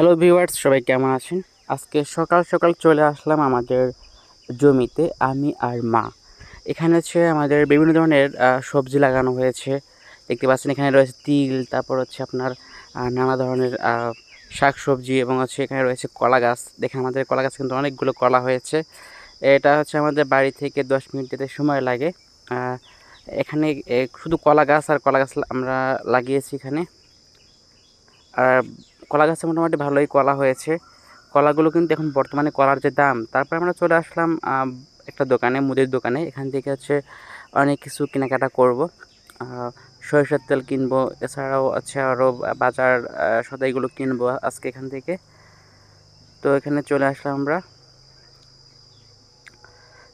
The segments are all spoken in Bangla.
হ্যালো ভিউয়ার্স সবাই কেমন আছেন? আজকে সকাল সকাল চলে আসলাম আমাদের জমিতে, আমি আর মা। এখানে হচ্ছে আমাদের বিভিন্ন ধরনের সবজি লাগানো হয়েছে। দেখতে পাচ্ছেন এখানে রয়েছে তিল, তারপর হচ্ছে আপনার নানা ধরনের শাক সবজি এবং হচ্ছে এখানে রয়েছে কলা গাছ দেখেন আমাদের কলা গাছ কিন্তু অনেকগুলো কলা হয়েছে। এটা হচ্ছে আমাদের বাড়ি থেকে দশ মিনিট যেতে সময় লাগে। এখানে শুধু কলা গাছ আর কলা গাছ আমরা লাগিয়েছি এখানে। আর কলা গাছে মোটামুটি ভালোই কলা হয়েছে। কলাগুলো কিন্তু এখন বর্তমানে কলার যে দাম, তারপর আমরা চলে আসলাম একটা দোকানে, মুদির দোকানে। এখান থেকে হচ্ছে অনেক কিছু কেনাকাটা করব। সরিষার তেল কিনবো, এছাড়াও আছে আরও বাজার সদাইগুলো কিনবো আজকে এখান থেকে। তো এখানে চলে আসলাম আমরা।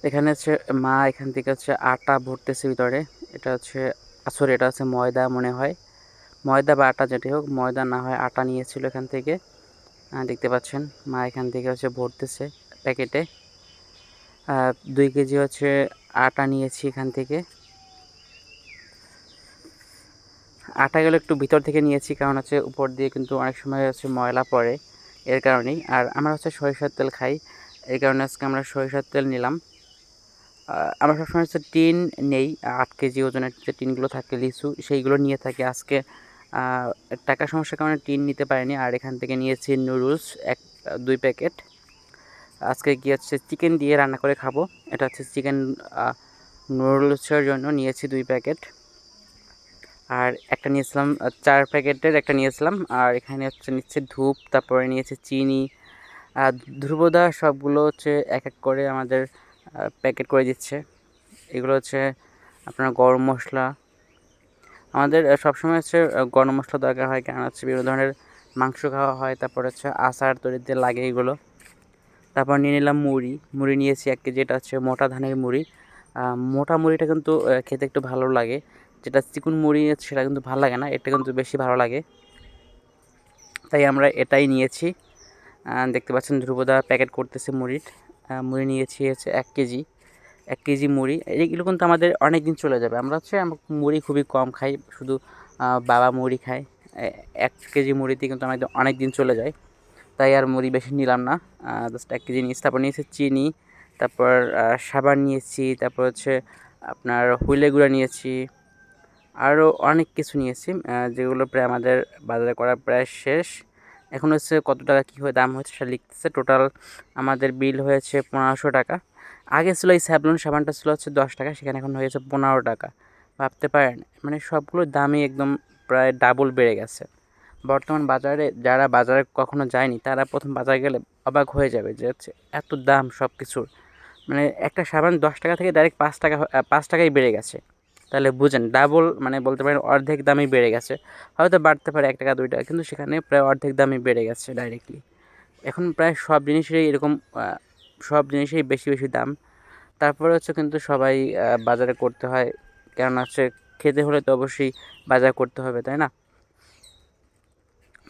এখানে হচ্ছে মা এখান থেকে হচ্ছে আটা ভরতেছে ভিতরে। এটা হচ্ছে আসলে এটা হচ্ছে ময়দা মনে হয়। ময়দা বা আটা যেটি হোক, ময়দা না হয় আটা নিয়েছিল এখান থেকে। দেখতে পাচ্ছেন, মা এখান থেকে হচ্ছে ভরতেছে প্যাকেটে। দুই কেজি হচ্ছে আটা নিয়েছি এখান থেকে। আটাগুলো একটু ভিতর থেকে নিয়েছি, কারণ হচ্ছে উপর দিয়ে কিন্তু অনেক সময় হচ্ছে ময়লা পড়ে এর কারণেই। আর আমরা হচ্ছে সরিষার তেল খাই এই কারণে আজকে আমরা সরিষার তেল নিলাম। আমরা সবসময় হচ্ছে টিন নেই, আট কেজি ওজনের যে টিনগুলো থাকে লিচু, সেইগুলো নিয়ে থাকি। আজকে টাকা সমস্যার কারণে টিন নিতে পারিনি। আর এখান থেকে নিয়েছি নুডলস, এক, দুই প্যাকেট। আজকে কি হচ্ছে চিকেন দিয়ে রান্না করে খাব। এটা হচ্ছে চিকেন নুডলসের জন্য নিয়েছি দুই প্যাকেট। আর একটা নিয়েছিলাম চার প্যাকেটের একটা নিয়েছিলাম। আর এখানে হচ্ছে নিচ্ছে ধূপ, তারপরে নিয়েছে চিনি। আর ধ্রুবদা সবগুলো হচ্ছে এক এক করে আমাদের প্যাকেট করে দিচ্ছে। এগুলো হচ্ছে আপনার গরম মশলা আমাদের সবসময় হচ্ছে গরম মশলা দরকার হয় কারণ হচ্ছে বিভিন্ন ধরনের মাংস খাওয়া হয়, তারপর হচ্ছে আচার তৈরিতে লাগে এগুলো। তারপর নিয়ে নিলাম মুড়ি। মুড়ি নিয়েছি এক কেজি, এটা হচ্ছে মোটা ধানের মুড়ি। মোটা মুড়িটা কিন্তু খেতে একটু ভালো লাগে। যেটা চিকুন মুড়ি, সেটা কিন্তু ভালো লাগে না, এটা কিন্তু বেশি ভালো লাগে। তাই আমরা এটাই নিয়েছি। দেখতে পাচ্ছেন ধ্রুবদা প্যাকেট করতেছে মুড়ির। মুড়ি নিয়েছি হচ্ছে এক কেজি। এক কেজি মুড়ি এইগুলো কিন্তু আমাদের অনেক দিন চলে যাবে। আমরা হচ্ছে মুড়ি খুবই কম খাই, শুধু বাবা মুড়ি খায়। এক কেজি মুড়িতে কিন্তু আমাদের অনেক দিন চলে যায়। তাই আর মুড়ি বেশি নিলাম না। জাস্ট এক কেজি নিয়েছি। তারপর নিয়েছি চিনি, তারপর সাবান নিয়েছি, তারপর হচ্ছে আপনার হুইলে গুঁড়া নিয়েছি, আরও অনেক কিছু নিয়েছি যেগুলো প্রায় আমাদের বাজারে করা প্রায় শেষ। এখন হচ্ছে কত টাকা, কী হয়ে দাম হয়েছে সেটা লিখতেছে। টোটাল আমাদের বিল হয়েছে পনেরোশো টাকা। আগে ছিল এই স্যাভলন সাবানটা ছিল হচ্ছে দশ টাকা, সেখানে এখন হয়েছে পনেরো টাকা। ভাবতে পারেন মানে সবগুলোর দামই একদম প্রায় ডাবল বেড়ে গেছে। বর্তমান বাজারে যারা বাজারে কখনো যায়নি, তারা প্রথম বাজারে গেলে অবাক হয়ে যাবে যে হচ্ছে এত দাম সব কিছুর মানে একটা সাবান দশ টাকা থেকে ডাইরেক্ট পাঁচ টাকা পাঁচ টাকাই বেড়ে গেছে। তাহলে বুঝেন ডাবল মানে বলতে পারেন অর্ধেক দামই বেড়ে গেছে। হয়তো বাড়তে পারে এক টাকা, দুই টাকা, কিন্তু সেখানে প্রায় অর্ধেক দামই বেড়ে গেছে ডাইরেক্টলি এখন প্রায় সব জিনিসেরই এরকম সব জিনিসেই বেশি বেশি দাম। তারপরে হচ্ছে কিন্তু সবাই বাজারে করতে হয়। কেননা হচ্ছে খেতে হলে তো অবশ্যই বাজার করতে হবে, তাই না?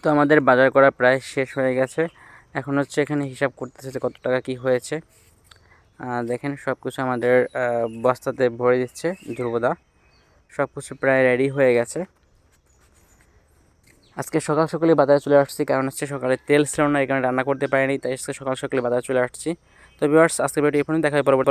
তো আমাদের বাজার করা প্রায় শেষ হয়ে গেছে। এখন হচ্ছে এখানে হিসাব করতেছে যে কত টাকা কি হয়েছে। দেখেন সব কিছু আমাদের বস্তাতে ভরে দিচ্ছে ধ্রুবদা। সব কিছু প্রায় রেডি হয়ে গেছে। আজকে সকাল সকালে বাজারে চলে আসছি, কারণ হচ্ছে সকালে তেল ছিল না কারণে রান্না করতে পারিনি, তাই আজকে সকাল সকালে বাজারে চলে আসছি। তো ভিউয়ার্স আজকে ভিডিও এখানে দেখা হয় পরবর্তী